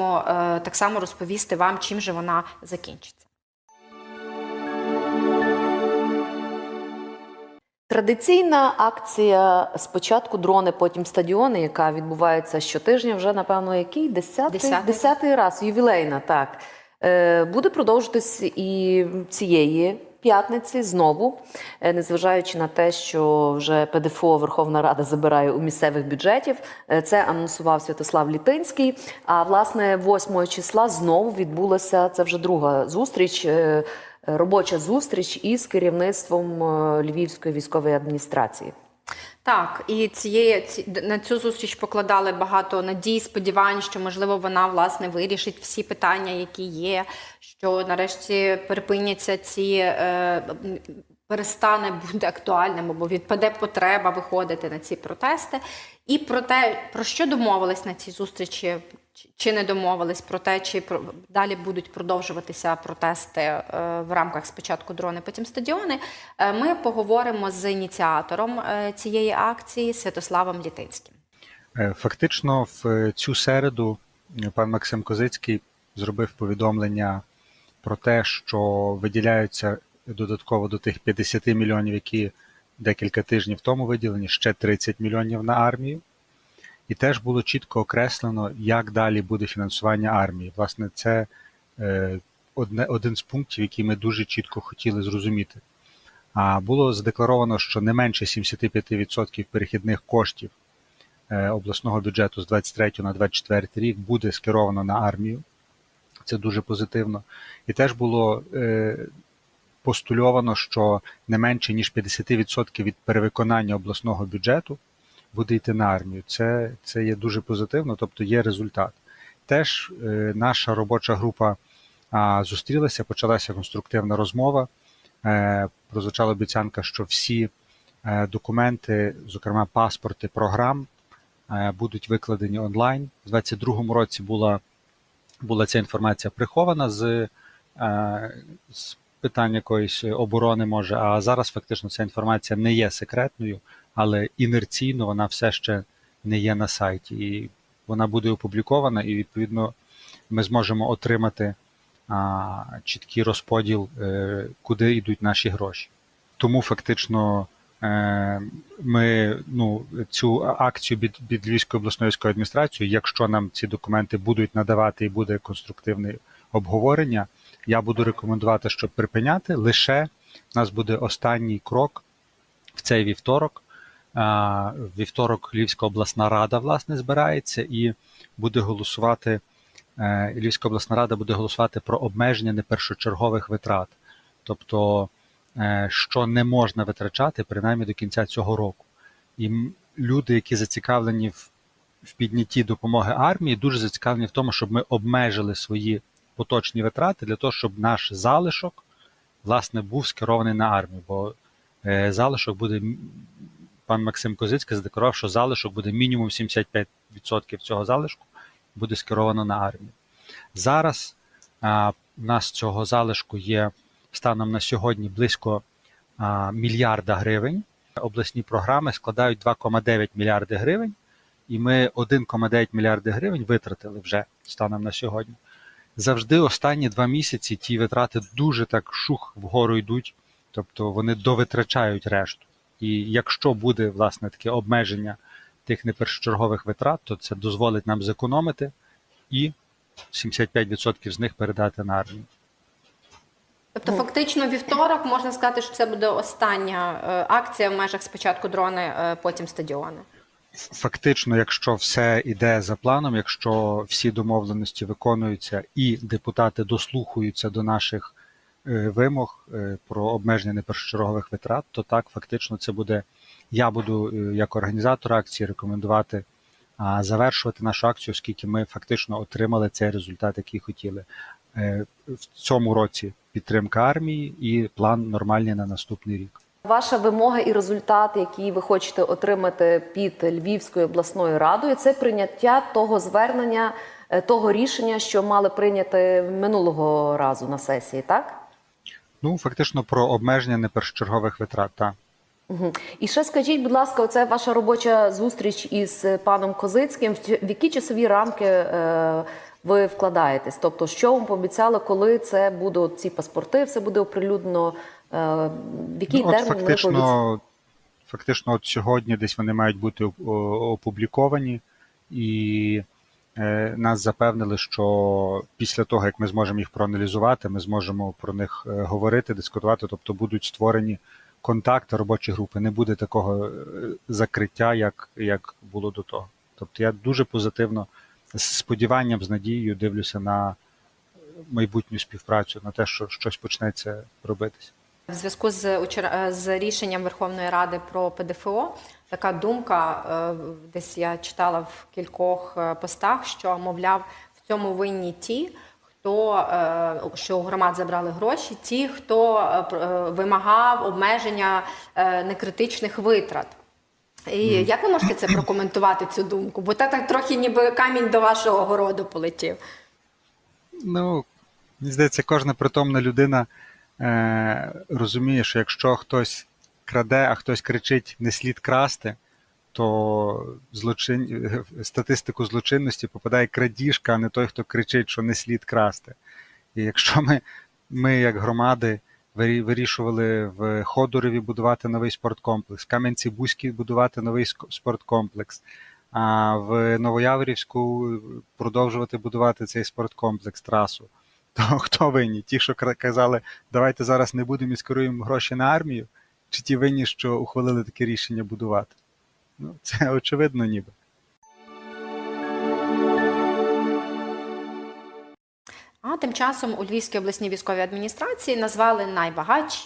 е, так само розповісти вам, чим же вона закінчиться. Традиційна акція спочатку дрони, потім стадіони, яка відбувається щотижня, вже напевно який десятий, Десятий. десятий раз, ювілейна, так Е, буде продовжуватись і цієї п'ятниці знову, Е, незважаючи на те, що вже ПДФО Верховна Рада забирає у місцевих бюджетів. Е, Це анонсував Святослав Літинський. А власне, 8 числа знову відбулася це вже друга зустріч. е, Робоча зустріч із керівництвом Львівської військової адміністрації. Так, і цієї ці, на цю зустріч покладали багато надій, сподівань, що можливо вона власне вирішить всі питання, які є. Що нарешті припиняться ці е, перестане бути актуальним, або відпаде потреба виходити на ці протести. І про те, про що домовились на цій зустрічі, чи- не домовились про те, чи далі будуть продовжуватися протести е, в рамках спочатку дрони, потім стадіони. Е, ми поговоримо з ініціатором е, цієї акції Святославом Літинським. Фактично, в цю середу пан Максим Козицький зробив повідомлення про те, що виділяються додатково до тих 50 мільйонів, які декілька тижнів тому виділені, ще 30 мільйонів на армію. І теж було чітко окреслено, як далі буде фінансування армії. Власне, це е, одне, один з пунктів, який ми дуже чітко хотіли зрозуміти. А було задекларовано, що не менше 75% перехідних коштів е, обласного бюджету з 23 на 24 рік буде скеровано на армію. Це дуже позитивно. І теж було е, постульовано, що не менше ніж 50% від перевиконання обласного бюджету буде йти на армію. Це, це є дуже позитивно, тобто є результат. Теж е, наша робоча група а, зустрілася, почалася конструктивна розмова. Е, прозвучала обіцянка, що всі е, документи, зокрема паспорти програм, е, будуть викладені онлайн. У 2022 році була, була ця інформація прихована з, е, з питань якоїсь оборони, може, а зараз фактично ця інформація не є секретною, але інерційно вона все ще не є на сайті. І вона буде опублікована, і відповідно ми зможемо отримати а, чіткий розподіл, е, куди йдуть наші гроші. Тому фактично е, ми ну, цю акцію від, від Львівської обласної військової адміністрації, якщо нам ці документи будуть надавати і буде конструктивне обговорення, я буду рекомендувати, щоб припиняти. Лише у нас буде останній крок в цей вівторок. В Вівторок Львівська обласна рада власне збирається і буде голосувати. е, Львівська обласна рада буде голосувати про обмеження непершочергових витрат, тобто е, що не можна витрачати принаймні до кінця цього року. І люди, які зацікавлені в, в піднятті допомоги армії, дуже зацікавлені в тому, щоб ми обмежили свої поточні витрати для того, щоб наш залишок власне був скерований на армію. Бо е, залишок буде пан Максим Козицький задекларував, що залишок буде мінімум 75% цього залишку буде скеровано на армію. Зараз а, у нас цього залишку є станом на сьогодні близько а, мільярда гривень. Обласні програми складають 2,9 мільярди гривень, і ми 1,9 мільярди гривень витратили вже станом на сьогодні. Завжди останні два місяці ті витрати дуже так шух вгору йдуть, тобто вони довитрачають решту. І якщо буде власне таке обмеження тих непершочергових витрат, то це дозволить нам зекономити і 75% з них передати на армію. Тобто, фактично, вівторок можна сказати, що це буде остання е, акція в межах спочатку дрони, е, потім стадіони. Фактично, якщо все йде за планом, якщо всі домовленості виконуються і депутати дослухаються до наших е, вимог е, про обмеження непершочергових витрат, то так фактично це буде. Я буду е, як організатор акції рекомендувати завершувати нашу акцію, оскільки ми фактично отримали цей результат, який хотіли. В цьому році підтримка армії і план нормальний на наступний рік. Ваша вимога і результат, який ви хочете отримати під Львівською обласною радою, це прийняття того звернення, е, того рішення, що мали прийняти минулого разу на сесії, так? Ну, фактично про обмеження непершочергових витрат. Так. Угу. І ще скажіть, будь ласка, оце ваша робоча зустріч із паном Козицьким. В які часові рамки е, ви вкладаєтесь? Тобто, що вам пообіцяли, коли це буде ці паспорти, все буде оприлюднено? Е, В який Ну, от термін ви пообіцяли? фактично, фактично, от сьогодні десь вони мають бути опубліковані, і е, нас запевнили, що після того, як ми зможемо їх проаналізувати, ми зможемо про них е, говорити, дискутувати, тобто будуть створені контакти, робочі групи. Не буде такого е, закриття, як, як було до того. Тобто я дуже позитивно з сподіванням, з надією дивлюся на майбутню співпрацю, на те, що щось почнеться робитися. В зв'язку з учора- з рішенням Верховної Ради про ПДФО така думка, е, десь я читала в кількох е, постах, що мовляв в цьому винні ті, хто е, що у громад забрали гроші, ті, хто е, е, вимагав обмеження е, некритичних витрат. І як ви можете це прокоментувати цю думку? Бо так, так трохи ніби камінь до вашого городу полетів. Ну, мені здається, кожна притомна людина е, розуміє, що якщо хтось краде, а хтось кричить не слід красти, то злочин... в статистику злочинності попадає крадіжка, а не той, хто кричить, що не слід красти. І якщо ми, ми як громади, вирішували в Ходореві будувати новий спорткомплекс, в Кам'янці-Бузькій будувати новий спорткомплекс, а в Новояворівську продовжувати будувати цей спорткомплекс, трасу. То хто винні? Ті, що казали, давайте зараз не будемо і скеруємо гроші на армію, чи ті винні, що ухвалили таке рішення будувати? Ну, це очевидно ніби. А тим часом у Львівській обласній військовій адміністрації назвали найбагатші